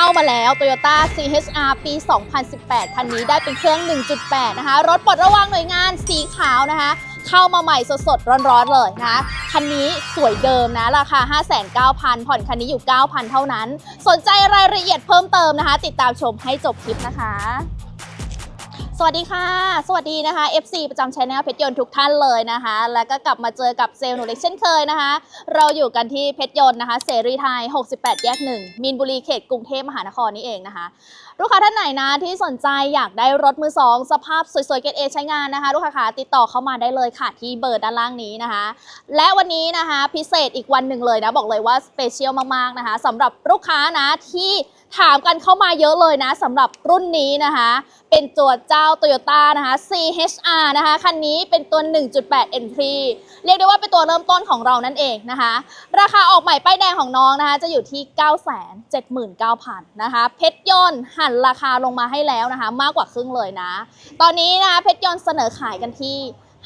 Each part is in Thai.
เข้ามาแล้ว Toyota CHR ปี 2018 คันนี้ได้เป็นเครื่อง 1.8 นะคะ รถปลดระวางหน่วยงานสีขาวนะคะ เข้ามาใหม่สดๆ ร้อนๆ เลยนะคะคันนี้สวยเดิมนะ ราคา 59,000 ผ่อนคันนี้อยู่ 9,000 เท่านั้น สนใจรายละเอียดเพิ่มเติมนะคะ ติดตามชมให้จบคลิปนะคะ สวัสดีค่ะ สวัสดีนะคะ FC ประจำช anel เพชรยนต์ทุกท่านเลยนะคะ แล้วก็กลับมาเจอกับเซลล์หนูเล็กเช่นเคยนะคะ เราอยู่กันที่เพชรยนต์นะคะ เสรีไทย 68 แยก 1 มีนบุรีเขตกรุงเทพมหานครนี่เองนะคะ ลูกค้าท่านไหนนะที่สนใจอยากได้รถมือสองสภาพสวยๆเกรดเอใช้งานนะคะ ลูกค้าขาติดต่อเข้ามาได้เลยค่ะที่เบอร์ด้านล่างนี้นะคะ และวันนี้นะคะพิเศษอีกวันหนึ่งเลยนะบอกเลยว่าสเปเชียลมากๆนะคะสำหรับลูกค้านะที่ ถามกันเข้ามาเยอะเลยนะสำหรับรุ่นนี้นะคะ เป็นตัวเจ้า Toyota นะคะ CHR นะคะ คันนี้เป็นตัว 1.8 Entry เรียกได้ว่าเป็นตัวเริ่มต้นของเรานั่นเองนะคะ ราคาออกใหม่ป้ายแดงของน้องนะคะ จะอยู่ที่ 979,000 นะคะ เพชรยนต์หันราคาลงมาให้แล้วนะคะ มากกว่าครึ่งเลยนะ ตอนนี้นะคะเพชรยนต์เสนอขายกันที่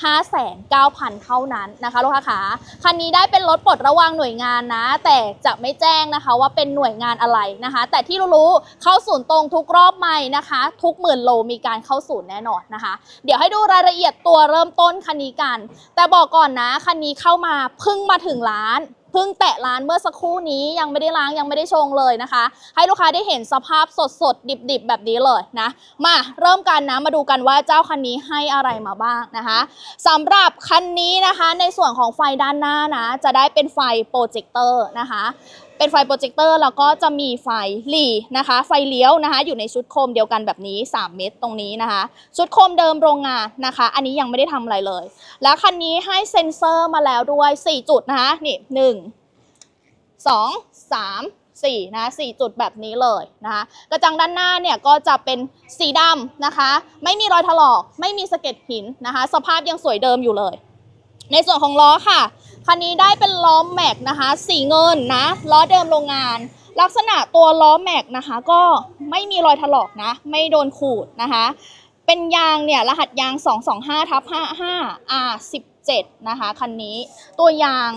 5,900 เท่านั้นนะคะลูกค้าขาคันนี้ได้เป็นรถปลดระวางหน่วยงานนะ แต่จะไม่แจ้งนะคะว่าเป็นหน่วยงานอะไรนะคะ แต่ที่รู้ๆเข้าศูนย์ตรงทุกรอบใหม่นะคะ ทุกหมื่นโลมีการเข้าศูนย์แน่นอนนะคะ เดี๋ยวให้ดูรายละเอียดตัวเริ่มต้นคันนี้กัน แต่บอกก่อนนะคันนี้เข้ามาเพิ่งมาถึงร้าน เพิ่งแตะร้านเมื่อสักครู่นี้ยังไม่ได้ล้างยังไม่ได้ชงเลยนะคะ ให้ลูกค้าได้เห็นสภาพสดสดดิบดิบแบบนี้เลยนะ มาเริ่มกันนะมาดูกันว่าเจ้าคันนี้ให้อะไรมาบ้างนะคะสำหรับคันนี้นะคะในส่วนของไฟด้านหน้านะ จะได้เป็นไฟโปรเจคเตอร์นะคะเป็นไฟโปรเจคเตอร์แล้วก็จะมีไฟหลีนะคะ ไฟเลี้ยวนะคะ อยู่ในชุดโคมเดียวกันแบบนี้ 3 เม็ดตรงนี้นะคะ ชุดโคมเดิมโรงงานนะคะ อันนี้ยังไม่ได้ทำอะไรเลย แล้วคันนี้ให้เซ็นเซอร์มาแล้วด้วย 4 จุดนะคะนี่หนึ่งสองสามสี่นะสี่จุดแบบนี้เลยนะคะกระจังด้านหน้าเนี่ยก็จะเป็นสีดำนะคะ ไม่มีรอยถลอก ไม่มีสะเก็ดหินนะคะ สภาพยังสวยเดิมอยู่เลย ในส่วนของล้อค่ะ คันนี้ได้เป็นล้อแม็กนะคะ สีเงินนะล้อเดิมโรงงาน ลักษณะตัวล้อแม็กนะคะ ก็ไม่มีรอยถลอกนะ ไม่โดนขูดนะคะ เป็นยางเนี่ยรหัสยาง 225ทับ55 R 17นะคะคันนี้ตัวยาง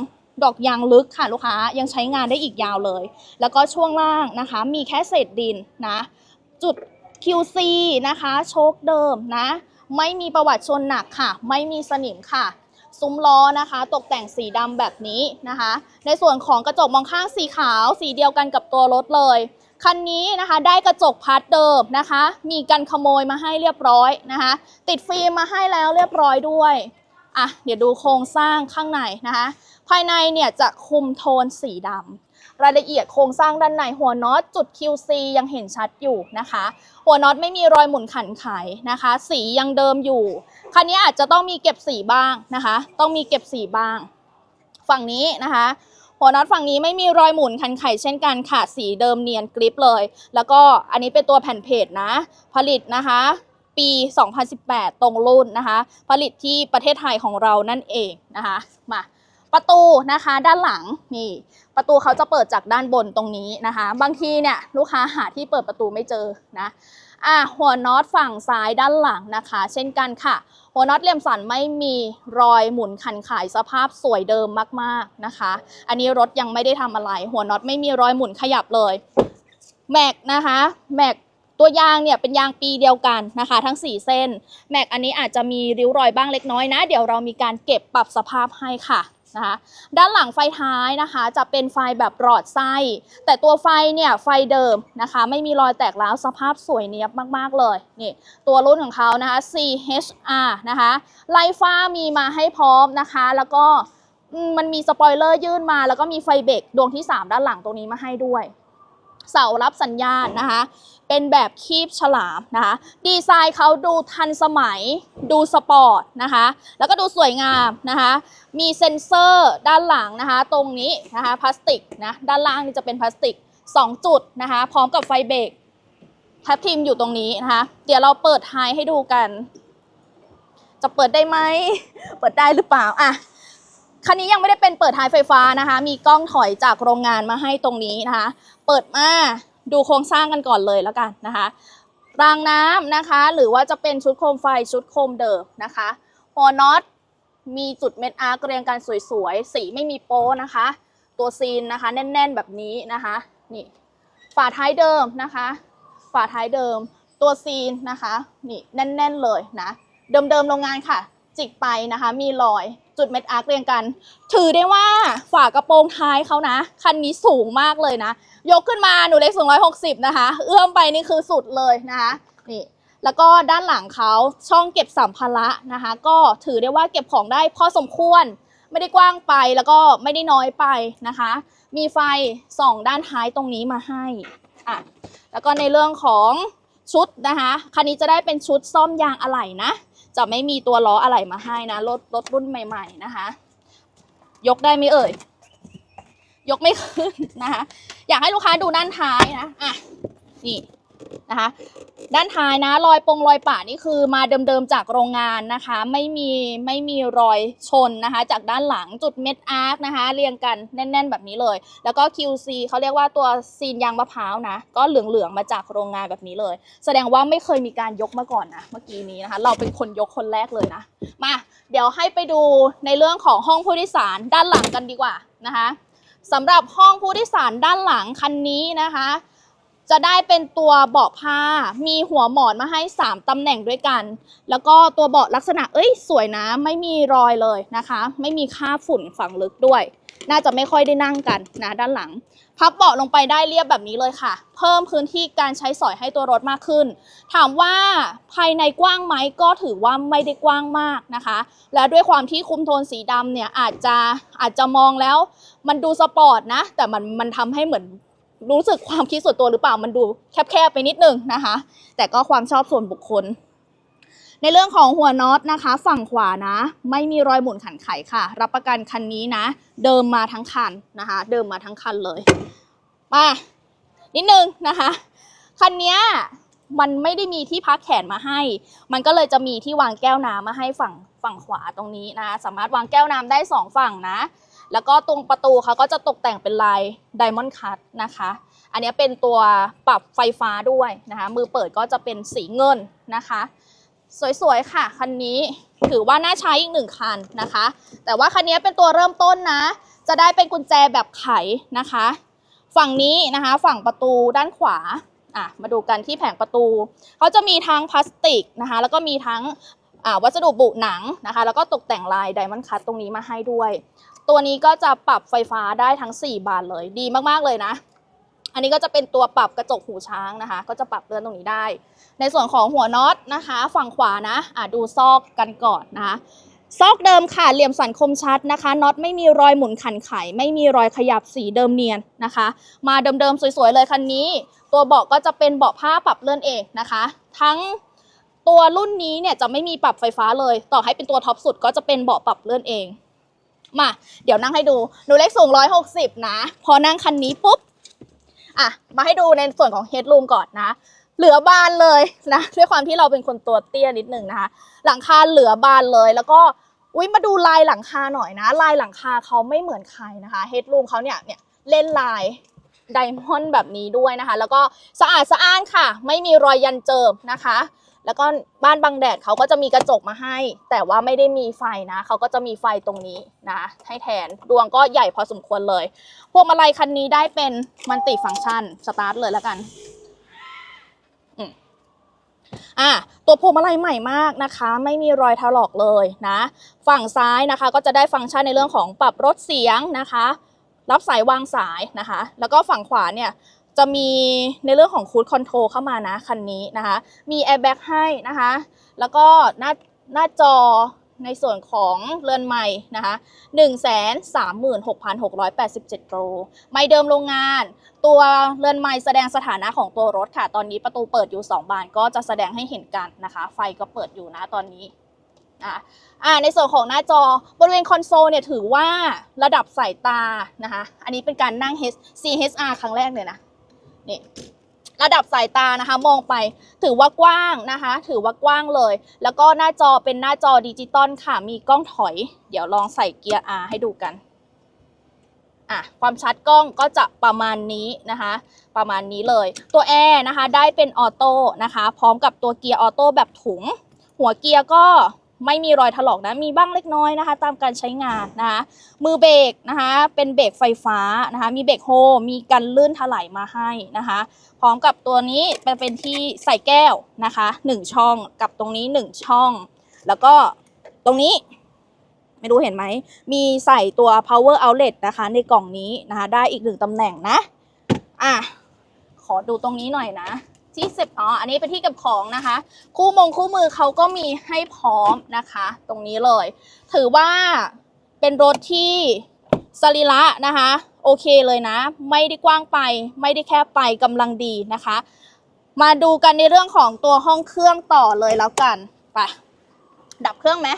ดอกยางลึกค่ะลูกค้ายังใช้งานได้อีกยาวเลย แล้วก็ช่วงล่างนะคะ มีแค่เศษดินนะ จุด QC นะคะ โชคเดิมนะ ไม่มีประวัติชนหนักค่ะ ไม่มีสนิมค่ะ ซุ้มล้อนะคะ ตกแต่งสีดำแบบนี้นะคะ ในส่วนของกระจกมองข้างสีขาว สีเดียวกันกับตัวรถเลย คันนี้นะคะได้กระจกพัดเดิมนะคะ มีกันขโมยมาให้เรียบร้อยนะคะ ติดฟิล์มมาให้แล้วเรียบร้อยด้วยอะเดี๋ยวดูโครงสร้างข้างในนะคะ ภายในเนี่ยจะคุมโทนสีดำ รายละเอียดโครงสร้างด้านในหัวน็อตจุด QC ยังเห็นชัดอยู่นะคะ หัวน็อตไม่มีรอยหมุนขันไขนะคะ สียังเดิมอยู่ คันนี้อาจจะต้องมีเก็บสีบ้างนะคะ ต้องมีเก็บสีบ้าง ฝั่งนี้นะคะหัวน็อตฝั่งนี้ไม่มีรอยหมุนคันไข่เช่นกันค่ะ สีเดิมเนียนกริปเลย แล้วก็อันนี้เป็นตัวแผ่นเพจนะ ผลิตนะคะ ปี 2018 ตรงรุ่นนะคะ ผลิตที่ประเทศไทยของเรานั่นเองนะคะ มา ประตูนะคะด้านหลังนี่ ประตูเขาจะเปิดจากด้านบนตรงนี้นะคะ บางทีเนี่ยลูกค้าหาที่เปิดประตูไม่เจอนะอะหัวน็อตฝั่งซ้ายด้านหลังนะคะ เช่นกันค่ะ หัวน็อตเหลี่ยมสันไม่มีรอยหมุนคันขายสภาพสวยเดิมมากๆนะคะ อันนี้รถยังไม่ได้ทำอะไร หัวน็อตไม่มีรอยหมุนขยับเลยแม็กนะคะแม็กตัวยางเนี่ยเป็นยางปีเดียวกันนะคะ ทั้ง 4 เส้น แม็กอันนี้อาจจะมีริ้วรอยบ้างเล็กน้อยนะ เดี๋ยวเรามีการเก็บปรับสภาพให้ค่ะ นะคะ ด้านหลังไฟท้ายนะคะ จะเป็นไฟแบบหลอดไส้ แต่ตัวไฟเนี่ยไฟเดิมนะคะ ไม่มีรอยแตกร้าวสภาพสวยเนียบมากๆเลยนี่ตัวรุ่นของเขานะคะ CHR นะคะไลฟ้ามีมาให้พร้อมนะคะ แล้วก็มมันมีสปอยเลอร์ยื่นมา แล้วก็มีไฟเบรกดวงที่ 3 ด้านหลังตรงนี้มาให้ด้วย เสารับสัญญาณนะคะ เป็นแบบคีบฉลามนะคะ ดีไซน์เขาดูทันสมัย ดูสปอร์ตนะคะ แล้วก็ดูสวยงามนะคะ มีเซ็นเซอร์ด้านหลังนะคะ ตรงนี้นะคะพลาสติกนะ ด้านล่างนี่จะเป็นพลาสติก 2 จุดนะคะ พร้อมกับไฟเบรกทับทิมอยู่ตรงนี้นะคะ เดี๋ยวเราเปิดไฮให้ดูกัน จะเปิดได้ไหม เปิดได้หรือเปล่าอะคันนี้ยังไม่ได้เป็นเปิดท้ายไฟฟ้านะคะ มีกล้องถอยจากโรงงานมาให้ตรงนี้นะคะ เปิดมา ดูโครงสร้างกันก่อนเลยแล้วกันนะคะรางน้ำนะคะ หรือว่าจะเป็นชุดโคมไฟชุดโคมเดิมนะคะหัวน็อตมีจุดเม็ดอาร์คเรียงกันสวยๆ สีไม่มีโป้นะคะ ตัวซีนนะคะ แน่นๆแบบนี้นะคะนี่ฝาท้ายเดิมนะคะ ฝาท้ายเดิม ตัวซีนนะคะนี่แน่นๆเลยนะเดิมๆโรงงานค่ะ จิกไปนะคะ มีรอย จุดเม็ดอาร์คเรียงกัน ถือได้ว่าฝากระโปรงท้ายเขานะ คันนี้สูงมากเลยนะ ยกขึ้นมาหนูเล็กสูง160 นะคะ เอื้อมไปนี่คือสุดเลยนะคะนี่แล้วก็ด้านหลังเขาช่องเก็บสัมภาระนะคะ ก็ถือได้ว่าเก็บของได้พอสมควร ไม่ได้กว้างไปแล้วก็ไม่ได้น้อยไปนะคะ มีไฟส่องด้านท้ายตรงนี้มาให้อะแล้วก็ในเรื่องของชุดนะคะ คันนี้จะได้เป็นชุดซ่อมยางอะไหล่นะ จะไม่มีตัวล้ออะไหล่มาให้นะรถรถรุ่นใหม่ ๆนะคะ ยกได้ไหมเอ่ย ยกไม่ขึ้นนะคะ อยากให้ลูกค้าดูด้านท้ายนะอะนี่ นะคะ ด้านท้ายนะรอยปงรอยป่านี่คือมาเดิมๆจากโรงงานนะคะ ไม่มีไม่มีรอยชนนะคะ จากด้านหลังจุดเม็ดอาร์คนะคะ เรียงกันแน่น ๆ แบบนี้เลย แล้วก็ QC เขาเรียกว่าตัวซีนยางมะพร้าวนะ ก็เหลืองๆมาจากโรงงานแบบนี้เลย แสดงว่าไม่เคยมีการยกมาก่อนนะเมื่อกี้นี้นะคะ เราเป็นคนยกคนแรกเลยนะมาเดี๋ยวให้ไปดูในเรื่องของห้องผู้โดยสารด้านหลังกันดีกว่านะคะสำหรับห้องผู้โดยสารด้านหลังคันนี้นะคะ จะได้เป็นตัวเบาะผ้า มีหัวหมอนมาให้ 3 ตำแหน่งด้วยกัน แล้วก็ตัวเบาะลักษณะ เอ้ย สวยนะ ไม่มีรอยเลยนะคะ ไม่มีค่าฝุ่นฝังลึกด้วย น่าจะไม่ค่อยได้นั่งกันนะด้านหลัง พับเบาะลงไปได้เรียบแบบนี้เลยค่ะ เพิ่มพื้นที่การใช้สอยให้ตัวรถมากขึ้น ถามว่าภายในกว้างไหมก็ถือว่าไม่ได้กว้างมากนะคะ และด้วยความที่คุมโทนสีดำเนี่ยอาจจะอาจจะมองแล้ว มันดูสปอร์ตนะ แต่มันมันทำให้เหมือน รู้สึกความคิดส่วนตัวหรือเปล่ามันดูแคบๆไปนิดนึงนะคะ แต่ก็ความชอบส่วนบุคคล ในเรื่องของหัวน็อตนะคะ ฝั่งขวานะ ไม่มีรอยหมุนขันไขค่ะ รับประกันคันนี้นะ เดิมมาทั้งคันนะคะ เดิมมาทั้งคันเลยมานิดนึงนะคะคันนี้มันไม่ได้มีที่พักแขนมาให้ มันก็เลยจะมีที่วางแก้วน้ำมาให้ฝั่งฝั่งขวาตรงนี้นะ สามารถวางแก้วน้ำได้สองฝั่งนะ แล้วก็ตรงประตูเขาก็จะตกแต่งเป็นลายไดมอนด์คัตนะคะ อันนี้เป็นตัวปรับไฟฟ้าด้วยนะคะ มือเปิดก็จะเป็นสีเงินนะคะ สวยๆค่ะคันนี้ถือว่าน่าใช้อีกหนึ่งคันนะคะ แต่ว่าคันนี้เป็นตัวเริ่มต้นนะ จะได้เป็นกุญแจแบบไขนะคะ ฝั่งนี้นะคะ ฝั่งประตูด้านขวาอะมาดูกันที่แผงประตู เขาจะมีทั้งพลาสติกนะคะ แล้วก็มีทั้งวัสดุบุหนังนะคะ แล้วก็ตกแต่งลายไดมอนด์คัตตรงนี้มาให้ด้วย ตัวนี้ก็จะปรับไฟฟ้าได้ทั้ง 4 บานเลย ดีมากๆเลยนะ อันนี้ก็จะเป็นตัวปรับกระจกหูช้างนะคะ ก็จะปรับเลื่อนตรงนี้ได้ ในส่วนของหัวน็อตนะคะ ฝั่งขวานะอะดูซอกกันก่อนนะคะซอกเดิมค่ะเหลี่ยมสันคมชัดนะคะน็อตไม่มีรอยหมุนขันไข ไม่มีรอยขยับสีเดิมเนียนนะคะ มาเดิมๆสวยๆเลยคันนี้ ตัวเบาะก็จะเป็นเบาะผ้าปรับเลื่อนเองนะคะ ทั้งตัวรุ่นนี้เนี่ยจะไม่มีปรับไฟฟ้าเลย ต่อให้เป็นตัวท็อปสุดก็จะเป็นเบาะปรับเลื่อนเอง มา เดี๋ยวนั่งให้ดูหนูเล็กสูง 160 นะ พอนั่งคันนี้ปุ๊บ อะ มาให้ดูในส่วนของเฮด o ูมก่อนนะ เหลือบานเลยนะ ด้วยความที่เราเป็นคนตัวเตี้ยนิดหนึ่งนะคะ หลังคาเหลือบานเลย แล้วก็อุ้ยมาดูลายหลังคาหน่อยนะ ลายหลังคาเขาไม่เหมือนใครนะคะ เฮด o ูมเขาเนี่ยเนี่ยเล่นลายไดมอนด์แบบนี้ด้วยนะคะ แล้วก็สะอาดสะอ้านค่ะ ไม่มีรอยยันเจิมนะคะ แล้วก็บ้านบังแดดเขาก็จะมีกระจกมาให้ แต่ว่าไม่ได้มีไฟนะเขาก็จะมีไฟตรงนี้นะให้แทนดวงก็ใหญ่พอสมควรเลย พวงมาลัยคันนี้ได้เป็นมันติฟังก์ชันสตาร์ทเลยแล้วกันอืมอะตัวพวงมาลัยใหม่มากนะคะ ไม่มีรอยถลอกเลยนะ ฝั่งซ้ายนะคะ ก็จะได้ฟังก์ชันในเรื่องของปรับลดเสียงนะคะ รับสายวางสายนะคะ แล้วก็ฝั่งขวาเนี่ย จะมีในเรื่องของคูดคอนโทรลเข้ามานะคันนี้นะคะ มีแอร์แบ็กให้นะคะ แล้วก็หน้าหน้าจอในส่วนของเรือนใหม่นะคะ1 3 6 6 8 7โลไม่เดิมโรงงาน ตัวเรือนไม้แสดงสถานะของตัวรถค่ะ ตอนนี้ประตูเปิดอยู่ 2 บานก็จะแสดงให้เห็นกันนะคะ ไฟก็เปิดอยู่นะตอนนี้อ่าในส่วนของหน้าจอบริเวณคอนโซลเนี่ยถือว่าระดับสายตานะคะ อันนี้เป็นการนั่ง CHR ครั้งแรกเลยนะ นี่ระดับสายตานะคะ มองไป ถือว่ากว้างนะคะ ถือว่ากว้างเลย แล้วก็หน้าจอเป็นหน้าจอดิจิตอลค่ะ มีกล้องถอย เดี๋ยวลองใส่เกียร์ R ให้ดูกันอะความชัดกล้องก็จะประมาณนี้นะคะ ประมาณนี้เลย ตัวแอร์นะคะ ได้เป็นออโต้นะคะ พร้อมกับตัวเกียร์ออโต้แบบถุง หัวเกียร์ก็ ไม่มีรอยถลอกนะ มีบ้างเล็กน้อยนะคะ ตามการใช้งานนะคะ มือเบรกนะคะ เป็นเบรกไฟฟ้านะคะ มีเบรกโฮ มีกันลื่นถลายมาให้นะคะ พร้อมกับตัวนี้เป็นเป็นที่ใส่แก้วนะคะหนึ่งช่องกับตรงนี้หนึ่งช่อง แล้วก็ตรงนี้ไม่รู้เห็นไหม มีใส่ตัว power outlet นะคะ ในกล่องนี้นะคะ ได้อีกหนึ่งตำแหน่งนะ อะ ขอดูตรงนี้หน่อยนะ ที่เสพอ๋ออันนี้เป็นที่เก็บของนะคะ คู่มงคู่มือเขาก็มีให้พร้อมนะคะ ตรงนี้เลย ถือว่าเป็นรถที่สรีระนะคะ โอเคเลยนะ ไม่ได้กว้างไป ไม่ได้แคบไปกำลังดีนะคะ มาดูกันในเรื่องของตัวห้องเครื่องต่อเลยแล้วกันไปดับเครื่องไหม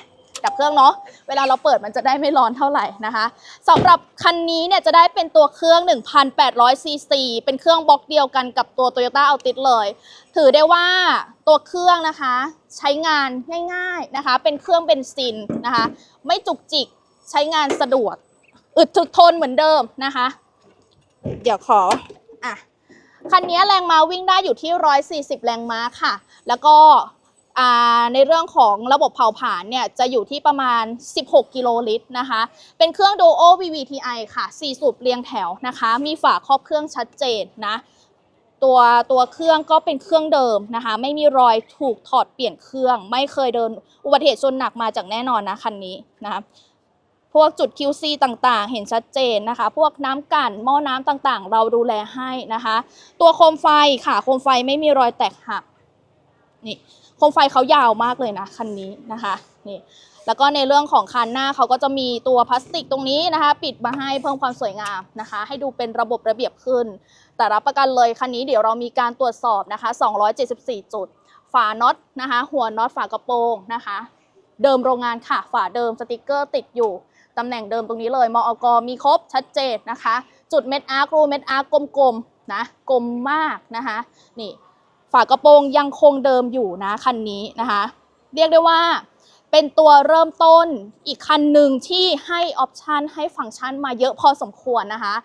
ดับเครื่องเนาะ เวลาเราเปิดมันจะได้ไม่ร้อนเท่าไหร่นะคะสำหรับคันนี้เนี่ยจะได้เป็นตัวเครื่อง 1,800 ซีซี เป็นเครื่องบล็อกเดียวกันกับตัว Toyota Altis เลย ถือได้ว่าตัวเครื่องนะคะ ใช้งานง่ายๆนะคะ เป็นเครื่องเบนซินนะคะ ไม่จุกจิก ใช้งานสะดวก อึดถึกทนเหมือนเดิมนะคะ เดี๋ยวขออะคันนี้แรงม้าวิ่งได้อยู่ที่ 140 แรงม้าค่ะ แล้วก็ ในเรื่องของระบบเผาผลาญเนี่ยจะอยู่ที่ประมาณ 16 กิโลลิตรนะคะ เป็นเครื่อง Duo VVTi ค่ะ 4 สูบเรียงแถวนะคะ มีฝาครอบเครื่องชัดเจนนะตัวตัวเครื่องก็เป็นเครื่องเดิมนะคะ ไม่มีรอยถูกถอดเปลี่ยนเครื่อง ไม่เคยเดินอุบัติเหตุชนหนักมาจากแน่นอนนะคันนี้นะคะพวกจุด QC ต่างๆ เห็นชัดเจนนะคะ พวกน้ำกันหม้อน้ำต่างๆ เราดูแลให้นะคะ ตัวโคมไฟค่ะ โคมไฟไม่มีรอยแตกหักนี่ โคมไฟเขายาวมากเลยนะคันนี้นะคะนี่แล้วก็ในเรื่องของคันหน้าเขาก็จะมีตัวพลาสติกตรงนี้นะคะ ปิดมาให้เพิ่มความสวยงามนะคะ ให้ดูเป็นระบบระเบียบขึ้น แต่รับประกันเลยคันนี้เดี๋ยวเรามีการตรวจสอบนะคะ 274 จุด ฝาน็อตนะคะ หัวน็อตฝากระโปรงนะคะ เดิมโรงงานค่ะ ฝาเดิมสติกเกอร์ติดอยู่ตำแหน่งเดิมตรงนี้เลยมอกมีครบชัดเจนนะคะ จุดเม็ดอาร์ครูเม็ดอาร์กลมๆนะกลมมากนะคะ นี่ ฝากระโปรงยังคงเดิมอยู่นะคันนี้นะคะ เรียกได้ว่าเป็นตัวเริ่มต้นอีกคันหนึ่งที่ให้ออปชันให้ฟังก์ชันมาเยอะพอสมควรนะคะ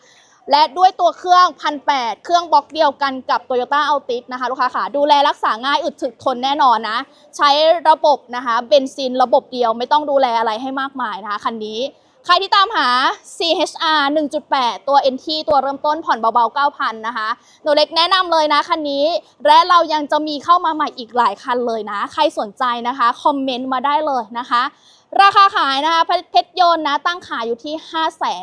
และด้วยตัวเครื่องพันแเครื่องบล็อกเดียวกันกับ Toyota Altis นะคะ ลูกค้าค่ะดูแลรักษาง่ายอึดถึกทนแน่นอนนะ ใช้ระบบนะคะเบนซินระบบเดียวไม่ต้องดูแลอะไรให้มากมายนะคะคันนี้ ใครที่ตามหา CHR 1.8 ตัว NT ตัวเริ่มต้นผ่อนเบาๆ 9,000 นะคะ หนูเล็กแนะนำเลยนะคันนี้ และเรายังจะมีเข้ามาใหม่อีกหลายคันเลยนะ ใครสนใจนะคะ คอมเมนต์มาได้เลยนะคะ ราคาขายนะคะเพชรยนต์นะ ตั้งขายอยู่ที่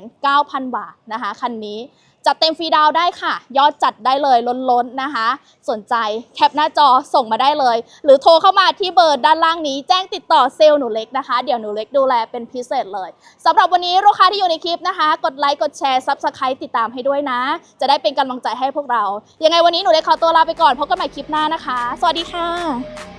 5,900บาทนะคะ คันนี้ จัดเต็มฟรีดาวได้ค่ะ ยอดจัดได้เลยล้นๆนะคะ สนใจแคปหน้าจอส่งมาได้เลย หรือโทรเข้ามาที่เบอร์ด้านล่างนี้ แจ้งติดต่อเซลล์หนูเล็กนะคะ เดี๋ยวหนูเล็กดูแลเป็นพิเศษเลยสำหรับวันนี้ลูกค้าที่อยู่ในคลิปนะคะ กดไลค์กดแชร์ซับสไครต์ติดตามให้ด้วยนะ จะได้เป็นกำลังใจให้พวกเรา ยังไงวันนี้หนูเล็กขอตัวลาไปก่อนพบกันใหม่คลิปหน้านะคะ สวัสดีค่ะ